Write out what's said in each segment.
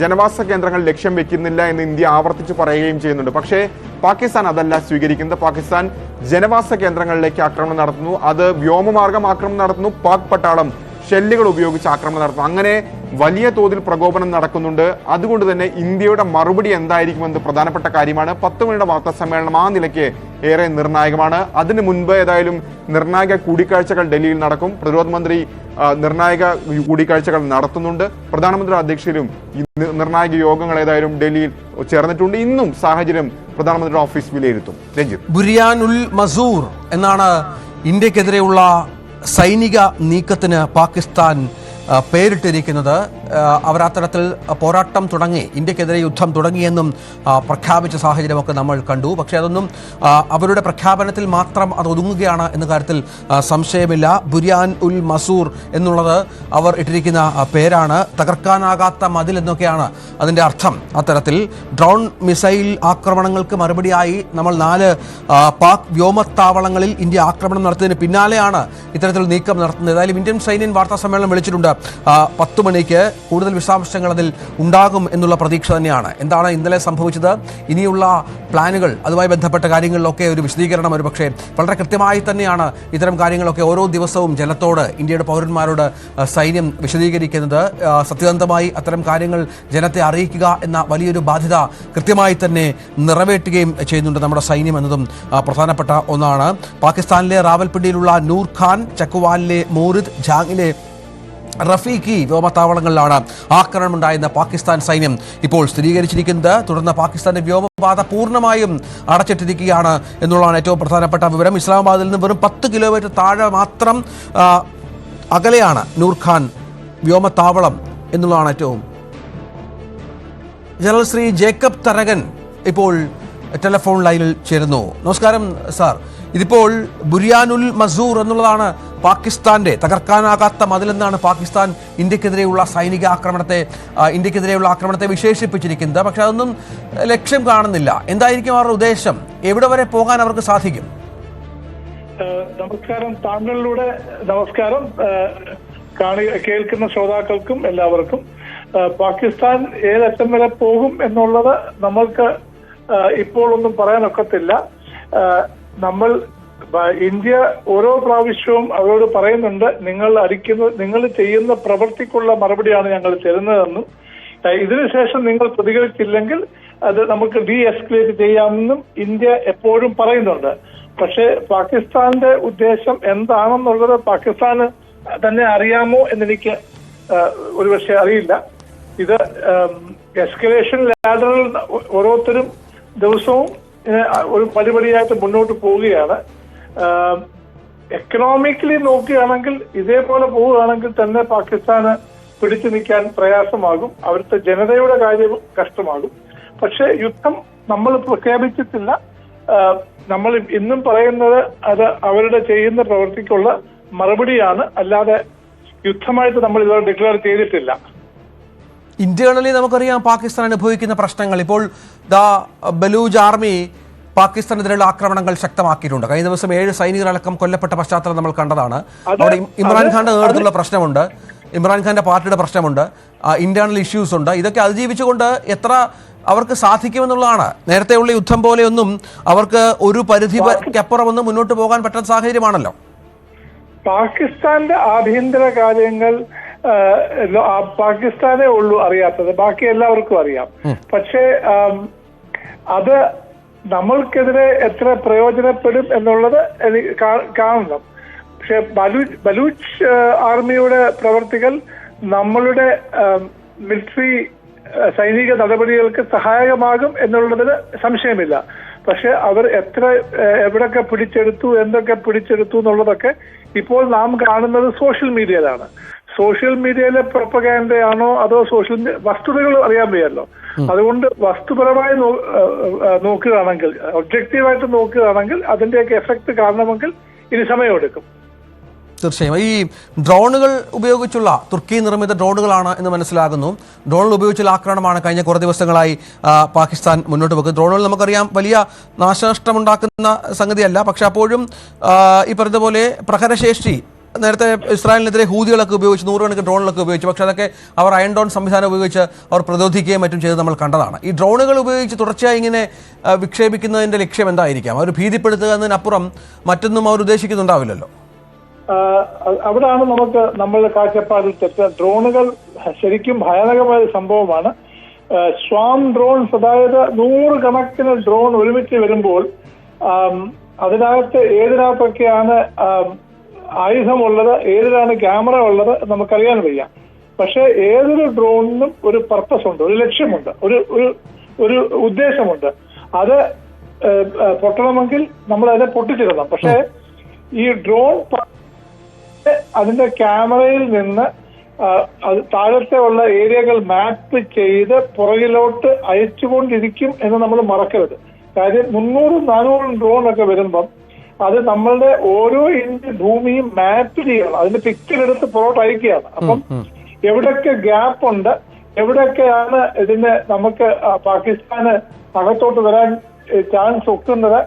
ജനവാസ കേന്ദ്രങ്ങൾ ലക്ഷ്യം വെക്കുന്നില്ല എന്ന് ഇന്ത്യ ആവർത്തിച്ച് പറയുകയും ചെയ്യുന്നുണ്ട്. പക്ഷേ പാകിസ്ഥാൻ അതല്ല സ്വീകരിക്കുന്നത്. പാകിസ്ഥാൻ ജനവാസ കേന്ദ്രങ്ങളിലേക്ക് ആക്രമണം നടത്തുന്നു. അത് വ്യോമമാർഗം ആക്രമണം നടത്തുന്നു. പാക് പട്ടാളം ഷെല്ലുകൾ ഉപയോഗിച്ച് ആക്രമണം നടത്തും. അങ്ങനെ വലിയ തോതിൽ പ്രകോപനം നടക്കുന്നുണ്ട്. അതുകൊണ്ട് തന്നെ ഇന്ത്യയുടെ മറുപടി എന്തായിരിക്കുമെന്ന് പ്രധാനപ്പെട്ട കാര്യമാണ്. പത്ത് മണിയുടെ വാർത്താ സമ്മേളനം ആ നിലയ്ക്ക് ഏറെ നിർണായകമാണ്. അതിനു മുൻപ് ഏതായാലും നിർണായക കൂടിക്കാഴ്ചകൾ ഡൽഹിയിൽ നടക്കും. പ്രതിരോധ മന്ത്രി നിർണായക കൂടിക്കാഴ്ചകൾ നടത്തുന്നുണ്ട്. പ്രധാനമന്ത്രി അധ്യക്ഷയിലും നിർണായക യോഗങ്ങൾ ഏതായാലും ഡൽഹിയിൽ ചേർന്നിട്ടുണ്ട്. ഇന്നും സാഹചര്യം പ്രധാനമന്ത്രിയുടെ ഓഫീസ് വിലയിരുത്തും. രഞ്ജിത്ത്. ബുരിയാൻ ഉൽ മസൂർ എന്നാണ് ഇന്ത്യക്കെതിരെയുള്ള സൈനിക നീക്കത്തിന് പാകിസ്ഥാൻ പേരിട്ടിരിക്കുന്നത് അവർ അത്തരത്തിൽ പോരാട്ടം തുടങ്ങി ഇന്ത്യക്കെതിരെ യുദ്ധം തുടങ്ങിയെന്നും പ്രഖ്യാപിച്ച സാഹചര്യമൊക്കെ നമ്മൾ കണ്ടു. പക്ഷേ അതൊന്നും അവരുടെ പ്രഖ്യാപനത്തിൽ മാത്രം അത് ഒതുങ്ങുകയാണ് എന്ന കാര്യത്തിൽ സംശയമില്ല. ബുരിയാൻ ഉൽ മസൂർ എന്നുള്ളത് അവർ ഇട്ടിരിക്കുന്ന പേരാണ്. തകർക്കാനാകാത്ത മതിൽ എന്നൊക്കെയാണ് അതിന്റെ അർത്ഥം. അത്തരത്തിൽ ഡ്രോൺ മിസൈൽ ആക്രമണങ്ങൾക്ക് മറുപടിയായി നമ്മൾ നാല് പാക് വ്യോമത്താവളങ്ങളിൽ ഇന്ത്യ ആക്രമണം നടത്തിയതിന് പിന്നാലെയാണ് ഇത്തരത്തിൽ നീക്കം നടത്തുന്നത്. ഏതായാലും ഇന്ത്യൻ സൈന്യം വാർത്താ സമ്മേളനം വിളിച്ചിട്ടുണ്ട്. പത്ത് മണിക്ക് കൂടുതൽ വിശദാംശങ്ങൾ അതിൽ ഉണ്ടാകും എന്നുള്ള പ്രതീക്ഷ തന്നെയാണ്. എന്താണ് ഇന്നലെ സംഭവിച്ചത്? ഇനിയുള്ള പ്ലാനുകൾ അതുമായി ബന്ധപ്പെട്ട കാര്യങ്ങളിലൊക്കെ ഒരു വിശദീകരണം ഒരു പക്ഷേ വളരെ കൃത്യമായി തന്നെയാണ് ഇത്തരം കാര്യങ്ങളൊക്കെ ഓരോ ദിവസവും ജനത്തോട് ഇന്ത്യയുടെ പൗരന്മാരോട് സൈന്യം വിശദീകരിക്കുന്നത്. സത്യസന്ധമായി അത്തരം കാര്യങ്ങൾ ജനത്തെ അറിയിക്കുക എന്ന വലിയൊരു ബാധ്യത കൃത്യമായി തന്നെ നിറവേറ്റുകയും ചെയ്യുന്നുണ്ട് നമ്മുടെ സൈന്യം എന്നതും പ്രധാനപ്പെട്ട ഒന്നാണ്. പാകിസ്ഥാനിലെ റാവൽപിണ്ടിയിലുള്ള നൂർ ഖാൻ ചക്കുവാലിലെ മോറിദ് ജാങ്ങിലെ റഫീഖി വ്യോമത്താവളങ്ങളിലാണ് ആക്രമണം ഉണ്ടായെന്ന പാകിസ്ഥാൻ സൈന്യം. ഇപ്പോൾ സ്ഥിരീകരിച്ചിരിക്കുന്നത് തുടർന്ന് പാകിസ്ഥാന്റെ വ്യോമപാത പൂർണമായും അടച്ചിട്ടിരിക്കുകയാണ് എന്നുള്ളതാണ് ഏറ്റവും പ്രധാനപ്പെട്ട വിവരം. ഇസ്ലാമാബാദിൽ നിന്ന് വെറും പത്ത് കിലോമീറ്റർ താഴെ മാത്രം അകലെയാണ് നൂർഖാൻ വ്യോമത്താവളം എന്നുള്ളതാണ് ഏറ്റവും. ജനറൽ ശ്രീ ജേക്കബ് തരകൻ ഇപ്പോൾ ടെലിഫോൺ ലൈനിൽ ചേരുന്നു. നമസ്കാരം സാർ. ഇതിപ്പോൾ ബുരിയാനുൽ മസൂർ എന്നുള്ളതാണ് പാകിസ്ഥാന്റെ തകർക്കാനാകാത്ത മതിലെന്നാണ് പാകിസ്ഥാൻ ഇന്ത്യക്കെതിരെയുള്ള സൈനിക ആക്രമണത്തെ ഇന്ത്യക്കെതിരെയുള്ള ആക്രമണത്തെ വിശേഷിപ്പിച്ചിരിക്കുന്നത്. പക്ഷെ അതൊന്നും ലക്ഷ്യം കാണുന്നില്ല. എന്തായിരിക്കും അവരുടെ ഉദ്ദേശം? എവിടെ വരെ പോകാൻ അവർക്ക് സാധിക്കും? നമസ്കാരം. താങ്കളിലൂടെ നമസ്കാരം. കാണി കേൾക്കുന്ന ശ്രോതാക്കൾക്കും എല്ലാവർക്കും. പാകിസ്ഥാൻ ഏതറ്റം വരെ പോകും എന്നുള്ളത് നമ്മൾക്ക് ഇപ്പോൾ ഒന്നും പറയാനൊക്കത്തില്ല. നമ്മൾ ഇന്ത്യ ഓരോ പ്രാവശ്യവും അവരോട് പറയുന്നുണ്ട് നിങ്ങൾ അടിക്കുന്ന നിങ്ങൾ ചെയ്യുന്ന പ്രവൃത്തിക്കുള്ള മറുപടിയാണ് ഞങ്ങൾ തരുന്നതെന്നും. ഇതിനുശേഷം നിങ്ങൾ പ്രതികരിച്ചില്ലെങ്കിൽ അത് നമുക്ക് ഡി എസ്കലേറ്റ് ചെയ്യാമെന്നും ഇന്ത്യ എപ്പോഴും പറയുന്നുണ്ട്. പക്ഷേ പാകിസ്ഥാന്റെ ഉദ്ദേശം എന്താണെന്നുള്ളത് പാകിസ്ഥാന് തന്നെ അറിയാമോ എന്നെനിക്ക് ഒരുപക്ഷെ അറിയില്ല. ഇത് എസ്കലേഷൻ ലാഡറിൽ ഓരോരുത്തരും ദിവസവും ഒരു പടിപടിയായിട്ട് മുന്നോട്ട് പോവുകയാണ്. എക്കണോമിക്കലി നോക്കുകയാണെങ്കിൽ ഇതേപോലെ പോവുകയാണെങ്കിൽ തന്നെ പാകിസ്ഥാന് പിടിച്ചു നിൽക്കാൻ പ്രയാസമാകും. അവിടുത്തെ ജനതയുടെ കാര്യം കഷ്ടമാകും. പക്ഷെ യുദ്ധം നമ്മൾ പ്രഖ്യാപിച്ചിട്ടില്ല. നമ്മൾ ഇന്നും പറയുന്നത് അത് അവരുടെ ചെയ്യുന്ന പ്രവൃത്തിക്കുള്ള മറുപടിയാണ്. അല്ലാതെ യുദ്ധമായിട്ട് നമ്മൾ ഇതുവരെ ഡിക്ലെയർ ചെയ്തിട്ടില്ല. ഇന്റേണലി നമുക്കറിയാം പാകിസ്ഥാൻ അനുഭവിക്കുന്ന പ്രശ്നങ്ങൾ. ഇപ്പോൾ ദ ബലൂജ് ആർമി പാകിസ്ഥാനെതിരെയുള്ള ആക്രമണങ്ങൾ ശക്തമാക്കിയിട്ടുണ്ട്. കഴിഞ്ഞ ദിവസം ഏഴ് സൈനികരടക്കം കൊല്ലപ്പെട്ട പശ്ചാത്തലം നമ്മൾ കണ്ടതാണ്. അവിടെ ഇമ്രാൻഖാന്റെ നേതൃത്വത്തിലുള്ള പ്രശ്നമുണ്ട്. ഇമ്രാൻഖാന്റെ പാർട്ടിയുടെ പ്രശ്നമുണ്ട്. ഇന്റേണൽ ഇഷ്യൂസ് ഉണ്ട്. ഇതൊക്കെ അതിജീവിച്ചുകൊണ്ട് എത്ര അവർക്ക് സാധിക്കുമെന്നുള്ളതാണ്. നേരത്തെയുള്ള യുദ്ധം പോലെയൊന്നും അവർക്ക് ഒരു പരിധിക്കപ്പുറമൊന്നും മുന്നോട്ട് പോകാൻ പറ്റാത്ത സാഹചര്യമാണല്ലോ. പാകിസ്ഥാന്റെ ആഭ്യന്തര കാര്യങ്ങൾ പാകിസ്ഥാനേ ഉള്ളൂ അറിയാത്തത്. ബാക്കി എല്ലാവർക്കും അറിയാം. പക്ഷേ അത് നമ്മൾക്കെതിരെ എത്ര പ്രയോജനപ്പെടും എന്നുള്ളത് കാണണം. പക്ഷെ ബലൂച്ച് ബലൂച്ച് ആർമിയുടെ പ്രവർത്തികൾ നമ്മളുടെ മിലിറ്ററി സൈനിക നടപടികൾക്ക് സഹായകമാകും എന്നുള്ളതിന് സംശയമില്ല. പക്ഷെ അവർ എത്ര എവിടൊക്കെ പിടിച്ചെടുത്തു എന്തൊക്കെ പിടിച്ചെടുത്തു എന്നുള്ളതൊക്കെ ഇപ്പോൾ നാം കാണുന്നത് സോഷ്യൽ മീഡിയയിലാണ്. സോഷ്യൽ മീഡിയയിലെ പ്രൊപ്പഗാൻഡയാണോ അതോ സോഷ്യൽ വസ്തുതകൾ അറിയാൻ വയ്യല്ലോ അതുകൊണ്ട് വസ്തുപരമായി നോക്കുകയാണെങ്കിൽ ഒബ്ജക്റ്റീവായിട്ട് നോക്കുകയാണെങ്കിൽ അതിന്റെയൊക്കെ എഫക്ട് കാണണമെങ്കിൽ ഇനി സമയമെടുക്കും. തീർച്ചയായും. ഈ ഡ്രോണുകൾ ഉപയോഗിച്ചുള്ള തുർക്കി നിർമ്മിത ഡ്രോണുകളാണ് എന്ന് മനസ്സിലാകുന്നു. ഡ്രോണുകൾ ഉപയോഗിച്ചുള്ള ആക്രമണമാണ് കഴിഞ്ഞ കുറേ ദിവസങ്ങളായി പാകിസ്ഥാൻ മുന്നോട്ട് വെക്കുന്നത്. ഡ്രോണുകൾ നമുക്കറിയാം വലിയ നാശനഷ്ടമുണ്ടാക്കുന്ന സംഗതിയല്ല. പക്ഷെ അപ്പോഴും ഈ പറഞ്ഞതുപോലെ പ്രഹരശേഷി നേരത്തെ ഇസ്രായേലിനെതിരെ ഹൂതികളൊക്കെ ഉപയോഗിച്ച് നൂറുകണക്കിന് ഡ്രോണുകളൊക്കെ ഉപയോഗിച്ചു പക്ഷേ അതൊക്കെ അവർ അയൺ ഡോൺ സംവിധാനം ഉപയോഗിച്ച് അവർ പ്രതിരോധിക്കുകയും മറ്റും ചെയ്ത് നമ്മൾ കണ്ടതാണ്. ഈ ഡ്രോണുകൾ ഉപയോഗിച്ച് തുടർച്ചയായി ഇങ്ങനെ വിക്ഷേപിക്കുന്നതിന്റെ ലക്ഷ്യം എന്തായിരിക്കാം? അവർ ഭീതിപ്പെടുത്തുക എന്നതിനപ്പുറം മറ്റൊന്നും അവർ ഉദ്ദേശിക്കുന്നുണ്ടാവില്ലല്ലോ. അവിടാണ് നമുക്ക് നമ്മളുടെ കാഴ്ചപ്പാടിൽ തെറ്റ. ഡ്രോണുകൾ ശരിക്കും ഭയാനകമായ സംഭവമാണ്. സ്വാം ഡ്രോൺസ് അതായത് നൂറുകണക്കിന് ഡ്രോൺ ഒരുമിച്ച് വരുമ്പോൾ അതിനകത്ത് ഏതിനകത്തൊക്കെയാണ് ആയുധമുള്ളത് ഏതിലാണ് ക്യാമറ ഉള്ളത് നമുക്കറിയാൻ വയ്യ. പക്ഷെ ഏതൊരു ഡ്രോണിനും ഒരു പർപ്പസ് ഉണ്ട് ഒരു ലക്ഷ്യമുണ്ട് ഒരു ഒരു ഒരു ഉദ്ദേശമുണ്ട്. അത് പൊട്ടണമെങ്കിൽ നമ്മൾ അതിനെ പൊട്ടിച്ചിടണം. പക്ഷേ ഈ ഡ്രോൺ അതിന്റെ ക്യാമറയിൽ നിന്ന് അത് താഴത്തെ ഉള്ള ഏരിയകൾ മാപ്പ് ചെയ്ത് പുറകിലോട്ട് അയച്ചുകൊണ്ടിരിക്കും എന്ന് നമ്മൾ മറക്കരുത്. കാര്യം മുന്നൂറും നാനൂറും ഡ്രോൺ ഒക്കെ വരുമ്പം അത് നമ്മളുടെ ഓരോ ഇഞ്ച് ഭൂമിയും മാപ്പ് ചെയ്യണം. അതിന്റെ പിക്ചർ എടുത്ത് പുറകോട്ട് അയക്കുകയാണ്. അപ്പം എവിടൊക്കെ ഗ്യാപ്പ് ഉണ്ട് എവിടൊക്കെയാണ് ഇതിന് നമുക്ക് പാകിസ്ഥാന് അകത്തോട്ട് വരാൻ ചാൻസ് ഒക്കുന്നത്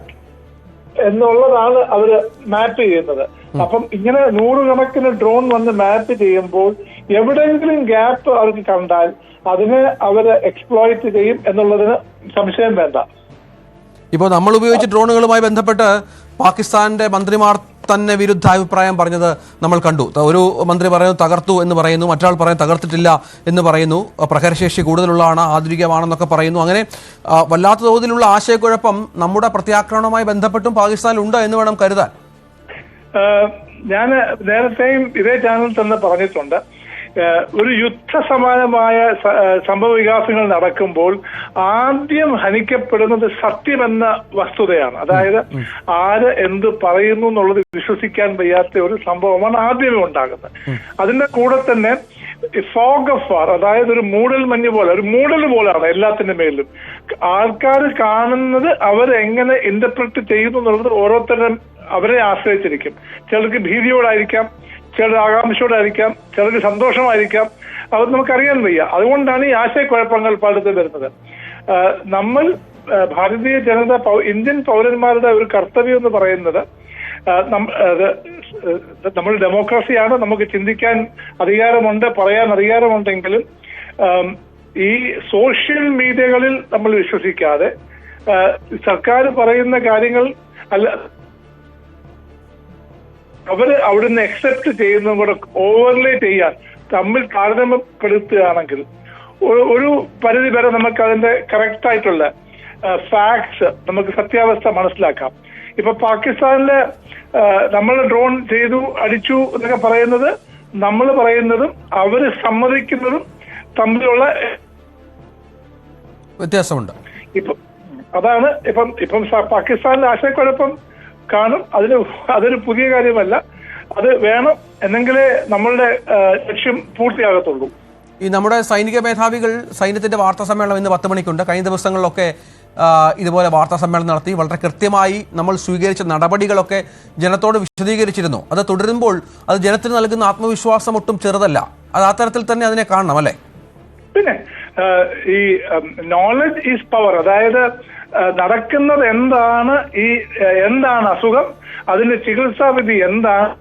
എന്നുള്ളതാണ് അവർ മാപ്പ് ചെയ്യുന്നത്. അപ്പം ഇങ്ങനെ നൂറുകണക്കിന് ഡ്രോൺ വന്ന് മാപ്പ് ചെയ്യുമ്പോൾ എവിടെയെങ്കിലും ഗ്യാപ്പ് അവർക്ക് കണ്ടാൽ അതിനെ അവർ എക്സ്പ്ലോയിറ്റ് ചെയ്യും എന്നുള്ളതിന് സംശയം വേണ്ട. ഇപ്പോൾ നമ്മൾ ഉപയോഗിച്ച ഡ്രോണുകളുമായി ബന്ധപ്പെട്ട് പാകിസ്ഥാന്റെ മന്ത്രിമാർ തന്നെ വിരുദ്ധ അഭിപ്രായം പറഞ്ഞത് നമ്മൾ കണ്ടു. ഒരു മന്ത്രി പറയുന്നു തകർത്തു എന്ന് പറയുന്നു മറ്റൊരാൾ പറയുന്നു തകർത്തിട്ടില്ല എന്ന് പറയുന്നു. പ്രഹരശേഷി കൂടുതലുള്ളതാണ് ആധുനികമാണെന്നൊക്കെ പറയുന്നു. അങ്ങനെ വല്ലാത്ത തോതിലുള്ള ആശയക്കുഴപ്പം നമ്മുടെ പ്രത്യാക്രമണവുമായി ബന്ധപ്പെട്ടും പാകിസ്ഥാനിൽ ഉണ്ട് എന്ന് വേണം കരുതാൻ. ഞാൻ നേരത്തെയും ഇതേ ചാനൽ തന്നെ പറഞ്ഞിട്ടുണ്ട്. ഒരു യുദ്ധ സമാനമായ സംഭവ വികാസങ്ങൾ നടക്കുമ്പോൾ ആദ്യം ഹനിക്കപ്പെടുന്നത് സത്യമെന്ന വസ്തുതയാണ്. അതായത് ആര് എന്ത് പറയുന്നു എന്നുള്ളത് വിശ്വസിക്കാൻ വയ്യാത്ത ഒരു സംഭവമാണ് ആദ്യമേ ഉണ്ടാകുന്നത്. അതിന്റെ കൂടെ തന്നെ ഫോഗ് ഓഫ് വാർ അതായത് ഒരു മൂടൽ മഞ്ഞ് പോലെ ഒരു മൂടൽ പോലെയാണ് എല്ലാത്തിന്റെ മേലും. ആൾക്കാർ കാണുന്നത് അവരെങ്ങനെ ഇന്റർപ്രറ്റ് ചെയ്യുന്നു എന്നുള്ളത് ഓരോരുത്തരും അവരെ ആശ്രയിച്ചിരിക്കും. ചിലർക്ക് ഭീതിയോടായിരിക്കാം ചിലർ ആകാംക്ഷയോടായിരിക്കാം ചിലർക്ക് സന്തോഷമായിരിക്കാം. അത് നമുക്കറിയാൻ വയ്യ. അതുകൊണ്ടാണ് ഈ ആശയക്കുഴപ്പങ്ങൾ പലതും വരുന്നത്. നമ്മൾ ഭാരതീയ ജനത ഇന്ത്യൻ പൗരന്മാരുടെ ഒരു കർത്തവ്യം എന്ന് പറയുന്നത് നമ്മൾ ഡെമോക്രസിയാണ് നമുക്ക് ചിന്തിക്കാൻ അധികാരമുണ്ട് പറയാൻ അധികാരമുണ്ടെങ്കിലും ഈ സോഷ്യൽ മീഡിയകളിൽ നമ്മൾ വിശ്വസിക്കാതെ സർക്കാർ പറയുന്ന കാര്യങ്ങൾ അല്ല അവർ അവിടുന്ന് എക്സെപ്റ്റ് ചെയ്യുന്നതും കൂടെ ഓവർലേ ചെയ്യാൻ തമ്മിൽ താരതമ്യപ്പെടുത്തുകയാണെങ്കിൽ ഒരു- ഒരു പരിധി വരെ നമുക്ക് അതിന്റെ കറക്റ്റ് ആയിട്ടുള്ള ഫാക്ട്സ് നമുക്ക് സത്യാവസ്ഥ മനസ്സിലാക്കാം. ഇപ്പൊ പാകിസ്ഥാനിലെ നമ്മൾ ഡ്രോൺ ചെയ്തു അടിച്ചു എന്നൊക്കെ പറയുന്നത് നമ്മൾ പറയുന്നതും അവർ സമ്മതിക്കുന്നതും തമ്മിലുള്ള വ്യത്യാസമുണ്ട്. ഇപ്പൊ അതാണ് ഇപ്പം ഇപ്പം പാകിസ്ഥാനിലെ ആശയക്കുഴപ്പം കാണും. അതിന് അതൊരു പുതിയ കാര്യമല്ല. അത് വേണം എന്നെങ്കിലേ നമ്മളുടെ ലക്ഷ്യം പൂർത്തിയാകത്തുള്ളൂ. ഈ നമ്മുടെ സൈനിക മേധാവികൾ സൈന്യത്തിന്റെ വാർത്താ സമ്മേളനം ഇന്ന് പത്ത് മണിക്കുണ്ട്. കഴിഞ്ഞ ദിവസങ്ങളിലൊക്കെ ഇതുപോലെ വാർത്താ സമ്മേളനം നടത്തി. വളരെ കൃത്യമായി നമ്മൾ സ്വീകരിച്ച നടപടികളൊക്കെ ജനത്തോട് വിശദീകരിച്ചിരുന്നു. അത് തുടരുമ്പോൾ അത് ജനത്തിന് നൽകുന്ന ആത്മവിശ്വാസം ഒട്ടും ചെറുതല്ല. അത് ആ തരത്തിൽ തന്നെ അതിനെ കാണണം അല്ലേ? പിന്നെ ഈ നോളജ് ഈസ് പവർ അതായത് നടക്കുന്നത് എന്താണ് ഈ എന്താണ് അസുഖം? അതിന്റെ ചികിത്സാവിധി എന്താണ്?